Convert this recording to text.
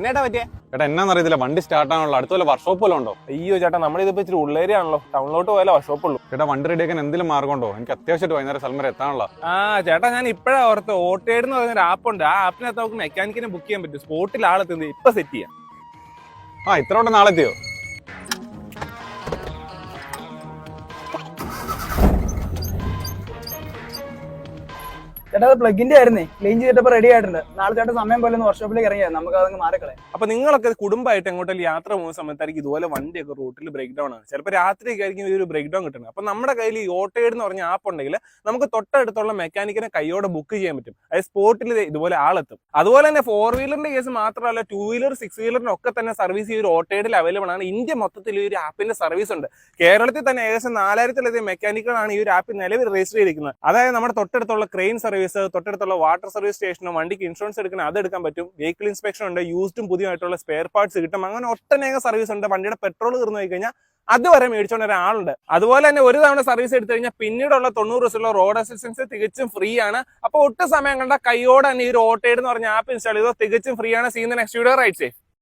എന്നേട്ടാ പറ്റിയേ? ചേട്ടാ എന്നാന്നറിയത്തില്ല വണ്ടി സ്റ്റാർട്ട് ആണല്ലോ. അടുത്ത വല്ല വർക്ക്ഷോപ്പ് വല്ലതും ഉണ്ടോ? അയ്യോ ചേട്ടാ നമ്മളിതിപ്പോ ഇച്ചിരി ഉള്ളേരിയാണല്ലോ. ടൗണിലോട്ട് പോയാലോ വർഷോപ്പുള്ളൂ ചേട്ടാ വണ്ടി റെഡിയാക്കാൻ എന്തെങ്കിലും മാർഗം ഉണ്ടോ? എനിക്ക് അത്യാവശ്യമായിട്ട് വൈകുന്നേരം സ്ഥലം വരെ എത്താനുള്ള. ആ ചേട്ടാ ഞാൻ ഇപ്പഴാ ഓർത്ത് ഓട്ടേഡ് എന്ന് ഒരു ആപ്പ് ഉണ്ട്. ആ ആപ്പിനകത്ത് നമുക്ക് മെക്കാനിക്കിനെ ബുക്ക് ചെയ്യാൻ പറ്റും. സ്പോട്ടിൽ ആളെത്തുന്നത് ഇപ്പൊ സെറ്റ് ചെയ്യാം. ആ ഇത്ര കൊണ്ട് ചേട്ടാ അത് പ്ലഗിന്റെ ആയിരുന്നേ. ക്ലീൻ ചെയ്തിട്ടപ്പോ റെഡി ആയിട്ടുണ്ട്. നാളെ ചേട്ടൻ സമയം പോലെ ഒന്ന് വർക്ക്ഷോപ്പിലേക്ക് ഇറങ്ങിയാൽ നമുക്ക് അതങ്ങ് മാറിക്കളെ അപ്പൊ നിങ്ങളൊക്കെ കുടുംബമായിട്ട് എങ്ങോട്ടെങ്കിലും യാത്ര പോകുന്ന സമയത്തായിരിക്കും ഇതുപോലെ വണ്ടിയൊക്കെ റൂട്ടിൽ ബ്രേക്ക് ഡൗൺ ആണ്. ചിലപ്പോൾ രാത്രിയൊക്കെ ആയിരിക്കും ഒരു ബ്രേക്ക് ഡൗൺ കിട്ടുന്നത്. അപ്പൊ നമ്മുടെ കയ്യിൽ ഈ ഓട്ടോയുടെ എന്ന് പറഞ്ഞ ആപ്പ് ഉണ്ടെങ്കിൽ നമുക്ക് തൊട്ടടുത്തുള്ള മെക്കാനിക്കിനെ കൈയോടെ ബുക്ക് ചെയ്യാൻ പറ്റും. അതായത് സ്പോട്ടിൽ ഇതുപോലെ ആളെത്തും. അതുപോലെ തന്നെ ഫോർ വീലറിന്റെ കേസ് മാത്രമല്ല ടൂ വീലർ സിക്സ് വീലറിന്റെ ഒക്കെ തന്നെ സർവീസ് ഈ ഒരു അവൈലബിൾ ആണ്. ഇന്ത്യ മൊത്തത്തിൽ ഈ ഒരു ആപ്പിന്റെ സർവീസ് ഉണ്ട്. കേരളത്തിൽ തന്നെ ഏകദേശം നാലായിരത്തിലധികം മെക്കാനിക്കുകളാണ് ഈ ഒരു ആപ്പിൽ നിലവിൽ രജിസ്റ്റർ ചെയ്തിരിക്കുന്നത്. അതായത് നമ്മുടെ തൊട്ടടുത്തുള്ള ക്രെയിൻ സർവീസ് തൊട്ടടുത്തുള്ള വാട്ടർ സർവീസ് സ്റ്റേഷനും വണ്ടിക്ക് ഇൻഷുറൻസ് എടുക്കണം അത് എടുക്കാൻ പറ്റും. വെഹിക്കിൾ ഇൻസ്പെക്ഷൻ ഉണ്ട് യൂസ്ഡും പുതിയതായിട്ടുള്ള സ്പെയർ പാർട്സ് കിട്ടും. അങ്ങനെ ഒട്ടനേകം സർവീസ് ഉണ്ട്. വണ്ടിയുടെ പെട്രോൾ തീർന്നു കഴിഞ്ഞാൽ അതുവരെ മേടിച്ചുകൊണ്ട് ഒരാളുണ്ട് അതുപോലെ തന്നെ ഒരു തവണ സർവീസ് എടുത്തു കഴിഞ്ഞാൽ പിന്നീടുള്ള തൊണ്ണൂറ് ദിവസമുള്ള റോഡ് അസിസ്റ്റൻസ് തികച്ചും ഫ്രീ ആണ്. അപ്പോൾ ഒട്ടും സമയം കണ്ട കൈയോടെ തന്നെ ഈ ഒരു ഓട്ടേഡ് എന്ന് പറഞ്ഞ ആപ്പ് ഇൻസ്റ്റാൾ ചെയ്തോ തികച്ചും ഫ്രീ ആണ്. See in next video ride safe